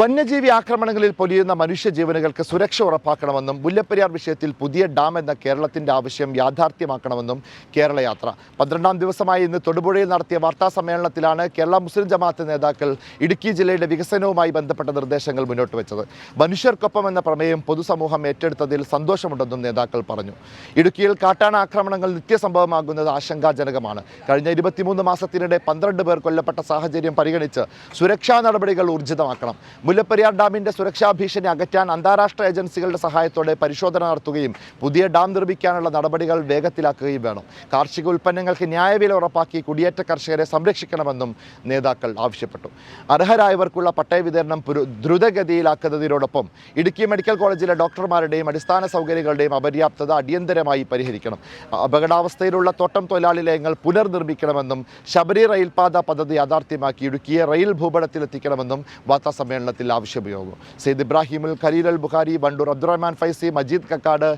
വന്യജീവി ആക്രമണങ്ങളിൽ പൊലിയുന്ന മനുഷ്യജീവനുകൾക്ക് സുരക്ഷ ഉറപ്പാക്കണമെന്നും മുല്ലപ്പെരിയാർ വിഷയത്തിൽ പുതിയ ഡാം എന്ന കേരളത്തിന്റെ ആവശ്യം യാഥാർത്ഥ്യമാക്കണമെന്നും കേരളയാത്ര പന്ത്രണ്ടാം ദിവസമായി ഇന്ന് തൊടുപുഴയിൽ നടത്തിയ വാർത്താ സമ്മേളനത്തിലാണ് കേരള മുസ്ലിം ജമാഅത്ത് നേതാക്കൾ ഇടുക്കി ജില്ലയുടെ വികസനവുമായി ബന്ധപ്പെട്ട നിർദ്ദേശങ്ങൾ മുന്നോട്ട് വെച്ചത്. മനുഷ്യർക്കൊപ്പം എന്ന പ്രമേയം പൊതുസമൂഹം ഏറ്റെടുത്തതിൽ സന്തോഷമുണ്ടെന്നും നേതാക്കൾ പറഞ്ഞു. ഇടുക്കിയിൽ കാട്ടാന ആക്രമണങ്ങൾ നിത്യസംഭവമാകുന്നത് ആശങ്കാജനകമാണ്. കഴിഞ്ഞ ഇരുപത്തിമൂന്ന് മാസത്തിനിടെ പന്ത്രണ്ട് പേർ കൊല്ലപ്പെട്ട സാഹചര്യം പരിഗണിച്ച് സുരക്ഷാ നടപടികൾ ഊർജിതമാക്കണം. മുല്ലപ്പെരിയാർ ഡാമിന്റെ സുരക്ഷാ ഭീഷണി അകറ്റാൻ അന്താരാഷ്ട്ര ഏജൻസികളുടെ സഹായത്തോടെ പരിശോധന നടത്തുകയും പുതിയ ഡാം നിർമ്മിക്കാനുള്ള നടപടികൾ വേഗത്തിലാക്കുകയും വേണം. കാർഷിക ഉൽപ്പന്നങ്ങൾക്ക് ന്യായവില ഉറപ്പാക്കി കുടിയേറ്റ കർഷകരെ സംരക്ഷിക്കണമെന്നും നേതാക്കൾ ആവശ്യപ്പെട്ടു. അർഹരായവർക്കുള്ള പട്ടയ വിതരണം ദ്രുതഗതിയിലാക്കുന്നതിനോടൊപ്പം ഇടുക്കി മെഡിക്കൽ കോളേജിലെ ഡോക്ടർമാരുടെയും അടിസ്ഥാന സൗകര്യങ്ങളുടെയും അപര്യാപ്തത അടിയന്തരമായി പരിഹരിക്കണം. അപകടാവസ്ഥയിലുള്ള തോട്ടം തൊഴിലാളി ലയങ്ങൾ പുനർനിർമ്മിക്കണമെന്നും ശബരി റെയിൽപാത പദ്ധതി യാഥാർത്ഥ്യമാക്കി ഇടുക്കിയെ റെയിൽ ഭൂപടത്തിലെത്തിക്കണമെന്നും വാർത്താ സമ്മേളനത്തിൽ ആവശ്യമുയർന്നു Syed Ibrahimul Khaleel Al Bukhari Wandoor Abdurahman Faizi Majeed Kakkad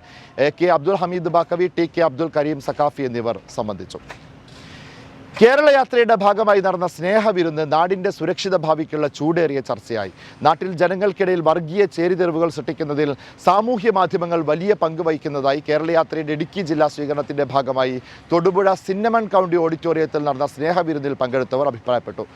A K Abdul Hameed Baqavi T K Abdul Kareem Saqafi എന്നിവർ സംബന്ധിച്ചു. കേരള യാത്രയുടെ ഭാഗമായി നടന്ന സ്നേഹവിരുന്ന് നാടിന്റെ സുരക്ഷിത ഭാവിക്കുള്ള ചൂടേറിയ ചർച്ചയായി. നാട്ടിൽ ജനങ്ങൾക്കിടയിൽ വർഗീയ ചേരിതിരിവുകൾ സൃഷ്ടിക്കുന്നതിൽ സാമൂഹ്യ മാധ്യമങ്ങൾ വലിയ പങ്ക് വഹിക്കുന്നതായി കേരള യാത്രയുടെ ഇടുക്കി ജില്ലാ സ്വീകരണത്തിന്റെ ഭാഗമായി തൊടുപുഴ സിന്നമൺ കൗണ്ടി ഓഡിറ്റോറിയത്തിൽ നടന്ന സ്നേഹവിരുന്നിൽ പങ്കെടുത്തവർ അഭിപ്രായപ്പെട്ടു.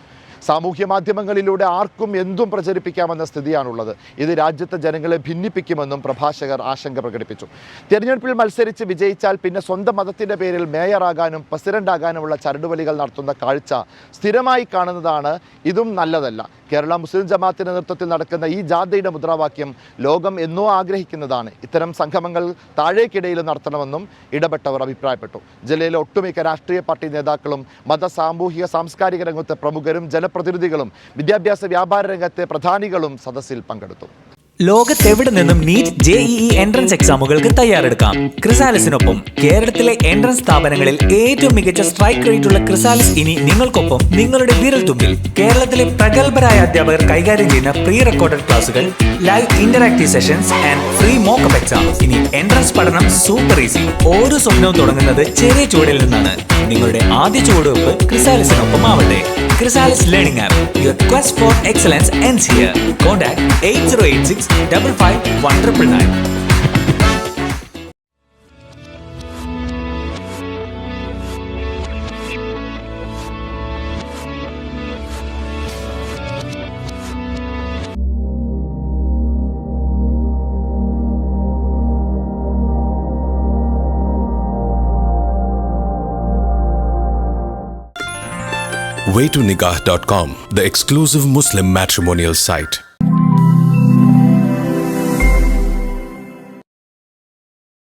സാമൂഹ്യ മാധ്യമങ്ങളിലൂടെ ആർക്കും എന്തും പ്രചരിപ്പിക്കാമെന്ന സ്ഥിതിയാണുള്ളത്. ഇത് രാജ്യത്തെ ജനങ്ങളെ ഭിന്നിപ്പിക്കുമെന്നും പ്രഭാഷകർ ആശങ്ക പ്രകടിപ്പിച്ചു. തെരഞ്ഞെടുപ്പിൽ മത്സരിച്ച് വിജയിച്ചാൽ പിന്നെ സ്വന്തം മതത്തിന്റെ പേരിൽ മേയറാകാനും പ്രസിഡന്റാകാനുമുള്ള ചരടുവലികൾ നടത്തുന്ന കാഴ്ച സ്ഥിരമായി കാണുന്നതാണ് ഇതും നല്ലതല്ല. കേരള മുസ്ലിം ജമാഅത്തിന്റെ നേതൃത്വത്തിൽ നടക്കുന്ന ഈ ജാഥയുടെ മുദ്രാവാക്യം ലോകം എന്നോ ആഗ്രഹിക്കുന്നതാണ്. ഇത്തരം സംഗമങ്ങൾ താഴേക്കിടയിൽ നടത്തണമെന്നും ഇടപെട്ടവർ അഭിപ്രായപ്പെട്ടു. ജില്ലയിലെ ഒട്ടുമിക്ക രാഷ്ട്രീയ പാർട്ടി നേതാക്കളും മത സാമൂഹിക സാംസ്കാരിക രംഗത്തെ പ്രമുഖരും ജനപ്രതിനിധികളും വിദ്യാഭ്യാസ വ്യാപാര രംഗത്തെ പ്രധാനികളും സദസ്സിൽ പങ്കെടുത്തു. ലോകത്തെവിടെ നിന്നും NEET J E E entrance എക്സാമുകൾക്ക് തയ്യാറെടുക്കാം. ക്രിസാലിസിനൊപ്പം കേരളത്തിലെ എൻട്രൻസ് സ്ഥാപനങ്ങളിൽ ഏറ്റവും മികച്ച സ്ട്രൈക്ക് റേറ്റ് ഉള്ള ക്രിസാലിസ് ഇനി നിങ്ങൾക്കൊപ്പം നിങ്ങളുടെ വിരൽ തുമ്പിൽ കേരളത്തിലെ പ്രഗത്ഭരായ അധ്യാപകർ കൈകാര്യം ചെയ്യുന്ന പ്രീ റെക്കോർഡഡ് ക്ലാസുകൾ live interactive sessions and free mockup exam ഇനി എൻട്രൻസ് പഠനം സൂപ്പർ ഈസി ഓരോ സ്വപ്നവും തുടങ്ങുന്നത് ചെറിയ ചുവടിൽ നിന്നാണ്. നിങ്ങളുടെ ആദ്യ ചുവടുവെപ്പ് ക്രിസാലിസിനൊപ്പം ആവട്ടെ. Chrysalis learning app your quest for excellence ends here contact eight zero eight six Double five one triple nine. Five the exclusive Muslim matrimonial site.